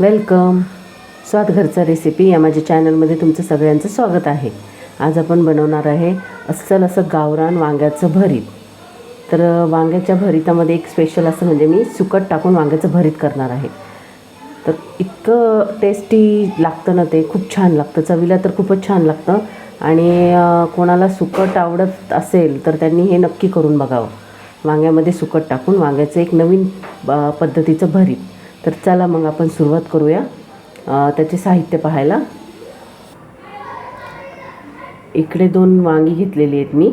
Welcome. स्वाद घरचा recipe या माझ्या चॅनलमध्ये तुमचं सगळ्यांचं स्वागत आहे. आज आपण बनवणार आहे अस्सल असं गावरान वांग्याचं भरीत. तर वांग्याच्या भरीतामध्ये एक स्पेशल असं म्हणजे मी सुकट टाकून वांग्याचं भरीत करणार आहे. तर इतकं टेस्टी लागतं ना ते खूप छान लागतं. चवीला तर खूपच छान लागतं. आणि कोणाला सुकट आवडत असेल तर त्यांनी हे नक्की करून बघावं. वांग्यामध्ये सुकट टाकून वांग्याचं एक नवीन पद्धतीचं भरीत. तर चला मग आपण सुरुवात करूया. त्याचे साहित्य पाहायला. इकडे दोन वांगी घेतलेली आहेत मी.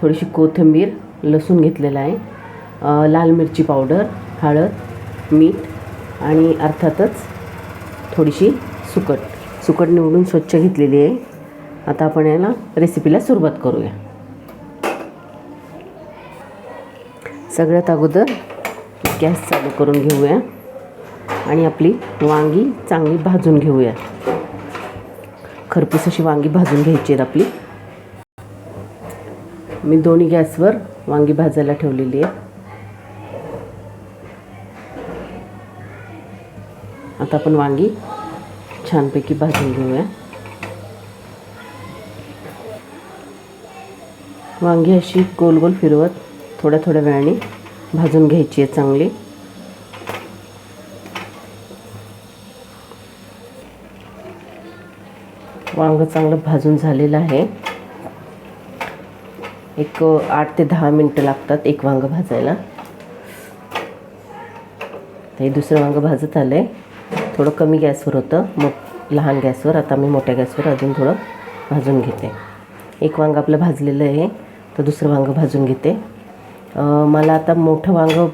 थोडीशी कोथिंबीर लसूण घेतलेला आहे. लाल मिरची पावडर हळद मीठ आणि अर्थातच थोडीशी सुकट. सुकट निवडून स्वच्छ घेतलेली आहे. आता आपण याला रेसिपीला सुरुवात करूया. सगळ्यात अगोदर गॅस चालू करून घेऊया. आणि आपली वांगी चांगली भाजून घेऊया. खरपूस अशी वांगी भाजून घ्यायची आहेत आपली. मी दोन्ही गॅसवर वांगी भाजायला ठेवलेली आहे. आता आपण वांगी छानपैकी भाजून घेऊया. वांगी अशी गोल गोल फिरवत थोड्या थोड्या वेळाने भाजून घ्यायची आहे चांगली. वांग चांगलं भाजून झालेलं आहे. एक आठ ते दहा मिनटं लागतात एक वांग भाजायला. तर हे दुसरं वांग भाजत आलं आहे थोडं कमी गॅसवर होतं. मग लहान गॅसवर आता मी मोठ्या गॅसवर अजून थोडं भाजून घेते. एक वांग आपलं भाजलेलं आहे तर दुसरं वांग भाजून घेते. मला आता मोठं वांग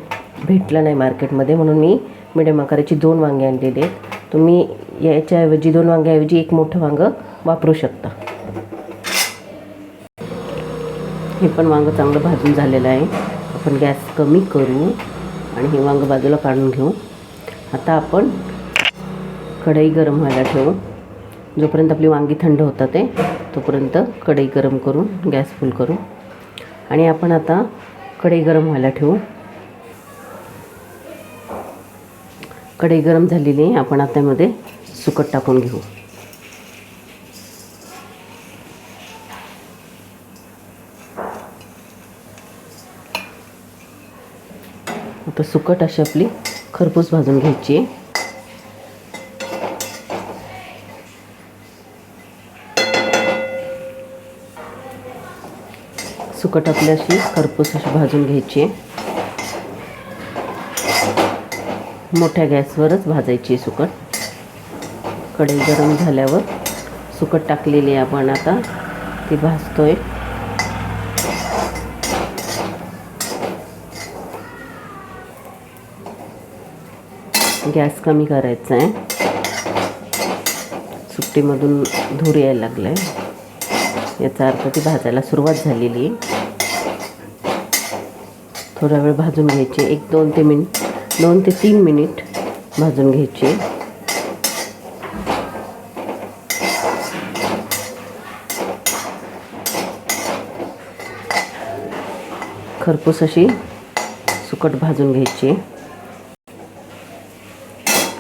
भेटलं नाही मार्केटमध्ये म्हणून मी मिडियम आकाराची दोन वांगे आणलेले आहेत. तुम्ही याच्याऐवजी दोन वांग्याऐवजी एक मोठं वांग वापरू शकता. हे पण वांग चांगलं भाजून झालेलं आहे. आपण गॅस कमी करू आणि हे वांग बाजूला काढून घेऊ. आता आपण कढई गरम व्हायला ठेवू. जोपर्यंत आपली वांगी थंड होतात ते तोपर्यंत कढई गरम करून गॅस फुल करू. आणि आपण आता कढई गरम व्हायला ठेवू. कढई गरम झालेली आहे. आपण आता त्यामध्ये सुकट टाकून घेऊ. आता सुकट अशी आपली खरपूस भाजून घ्यायची. आहे सुकट आपली अशी खरपूस अशी भाजून घ्यायची. आहे मोठ्या गॅसवरच भाजायची आहे सुकट कढई गरम झाल्यावर सुकट टाकलेली आहे आपण आता. ती भाजतोय. गॅस कमी करायचा आहे. सुट्टीमधून धूर यायला लागला आहे याचा अर्थ ती भाजायला सुरुवात झालेली आहे. थोडा वेळ भाजून घ्यायची एक दोन ते मिनिट दोन ते तीन मिनिट भाजून घ्यायची खरपूस अशी सुकट भाजून घ्यायची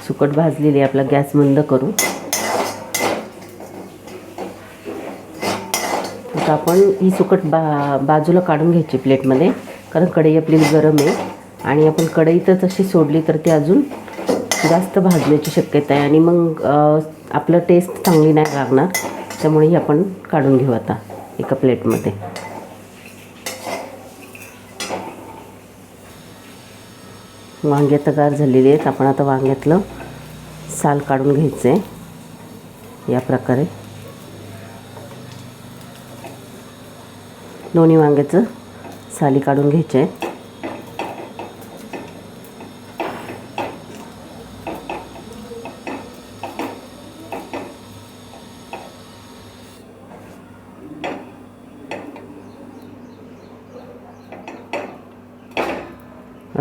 सुकट भाजलेली आहे. आपला गॅस मंद करू आता आपण ही सुकट बा बाजूला काढून घ्यायची प्लेटमध्ये कारण कढई आपली गरम आहे आणि आपण कढईतच अशी सोडली तर ती अजून जास्त भाजण्याची शक्यता आहे आणि मग आपलं टेस्ट चांगली नाही लागणार त्यामुळे ही आपण काढून घेऊ आता एका प्लेटमध्ये वांगे तर गार झालेली आहेत. आपण आता वांग्यातलं साल काढून घ्यायचं. आहे या प्रकारे. दोन्ही वांग्याचं साली काढून घ्यायचे. आहे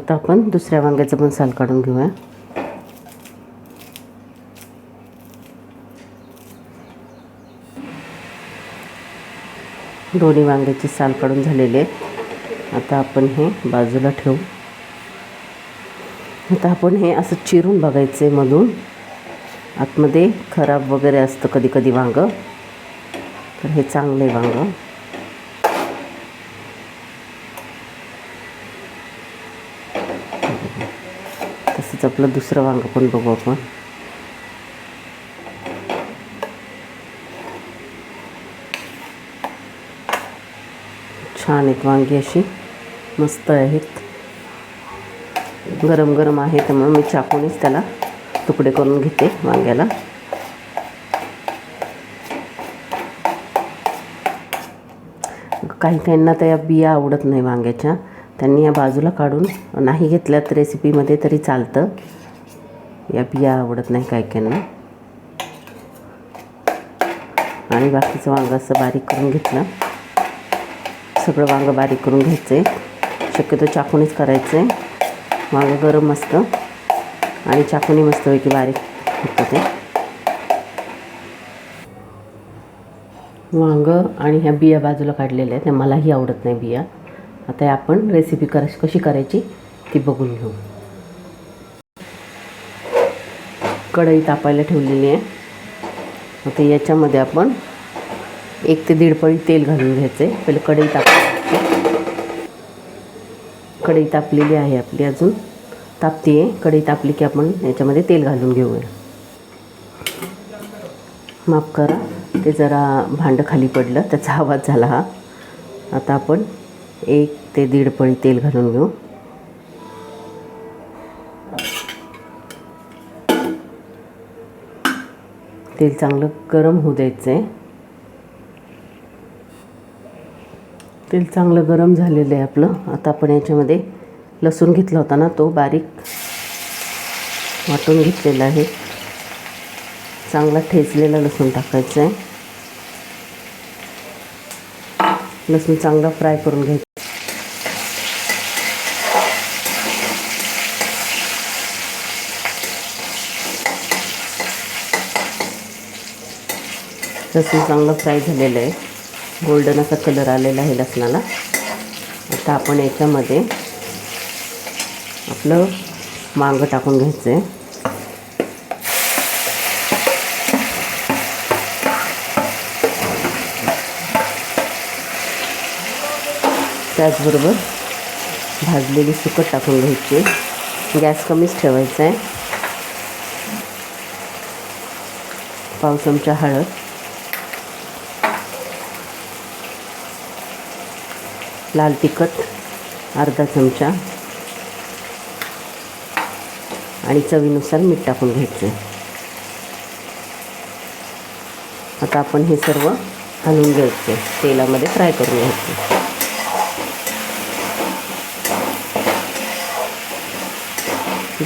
आता आपण दुसऱ्या वांग्याचं पण साल काढून घेऊया. दोन्ही वांग्याची साल काढून झालेली आहे आता आपण हे बाजूला ठेवू. आता आपण हे असं चिरून बघायचं आहे मधून. आतमध्ये खराब वगैरे असतं कधी कधी वांगं. तर हे चांगलं आहे वांगं. तसंच आपलं दुसरं वांगं पण बघू आपण. छान आहेत वांगी अशी. मस्त आहेत. गरम गरम आहे त्यामुळे मी चाकूनच त्याला तुकडे करून घेते वांग्याला. काही काहींना त्या बिया आवडत नाही वांग्याच्या. त्यांनी या बाजूला काढून नाही घेतल्यात रेसिपीमध्ये तरी चालतं. या बिया आवडत नाही काय काहींना आणि बाकीचं वांगं असं बारीक करून घेतलं. सगळं वांगं बारीक करून घ्यायचं आहे शक्यतो चाकूनीच करायचं आहे वांगं गरम मस्त आणि चाकूनी मस्तपैकी बारीक होतं. ते वांगं आणि ह्या बिया बाजूला काढलेल्या आहेत. मलाही आवडत नाही बिया. आता आपण रेसिपी कर कशी करायची ती बघून घेऊ. कढई तापायला ठेवलेली आहे. आता याच्यामध्ये आपण एक ते दीड पळी तेल घालून घ्यायचं आहे पहिले कढई ताप कढई तापलेली आहे आपली अजून. तापती आहे कढई तापली की आपण याच्यामध्ये तेल घालून घेऊया. माफ करा ते जरा भांडं खाली पडलं त्याचा आवाज झाला हा. आता आपण एक ते दीड पळी तेल घालून घेऊ. तेल चांगलं गरम होऊ द्यायचं आहे तेल चांगलं गरम झालेलं आहे आपलं. आता आपण याच्यामध्ये लसूण घेतला होता ना तो बारीक वाटून घेतलेला आहे. चांगला ठेचलेला लसूण टाकायचं आहे लसूण चांगला फ्राय करून घ्यायचं. लसूण चांगलं फ्राय झालेलं आहे. गोल्डन असा कलर आलेला आहे लसणाला. आता आपण याच्यामध्ये आपलं वांगं टाकून घ्यायचं आहे त्याचबरोबर भाजलेली सुकट टाकून घ्यायची. गॅस कमीच ठेवायचा आहे पाव चमचा हळद. लाल तिखट अर्धा चमचा. आणि चवीनुसार मीठ टाकून घ्यायचं. आता आपण हे सर्व घालून घ्यायचे. तेलामध्ये फ्राय करून घ्यायचे.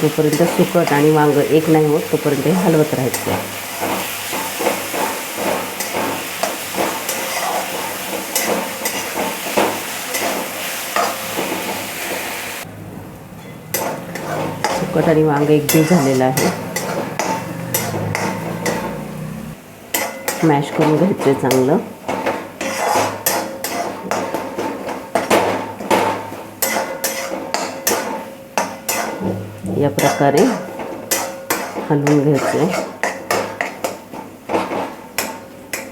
जोपर्यंत सुकट आणि वांगं एक नाही होत तोपर्यंत हे हलवत राहायचं. सुकट आणि वांग एकजीव झालेलं आहे. मॅश करून घ्यायचं चांगलं. या प्रकारे हलवून घ्यायचं आहे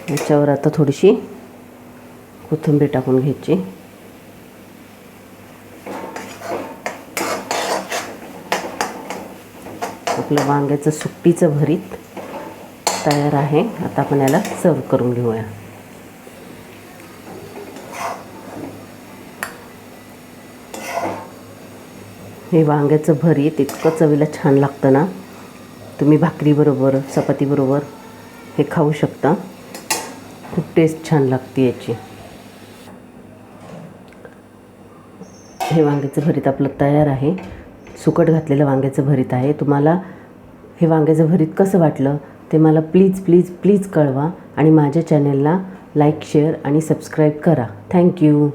याच्यावर आता थोडीशी कोथिंबीर टाकून घ्यायची. आपलं वांग्याचं सुट्टीचं भरीत तयार आहे. आता आपण याला सर्व करून घेऊया. हे वांग्याचं भरीत इतकं चवीला छान लागतं ना. तुम्ही भाकरीबरोबर चपातीबरोबर हे खाऊ शकता. खूप टेस्ट छान लागते याची. हे वांग्याचं भरीत आपलं तयार आहे. सुकट घातलेलं वांग्याचं भरीत आहे. तुम्हाला हे वांग्याचं भरीत कसं वाटलं ते मला प्लीज प्लीज प्लीज कळवा आणि माझ्या चॅनलला लाईक शेअर आणि सबस्क्राईब करा. Thank you.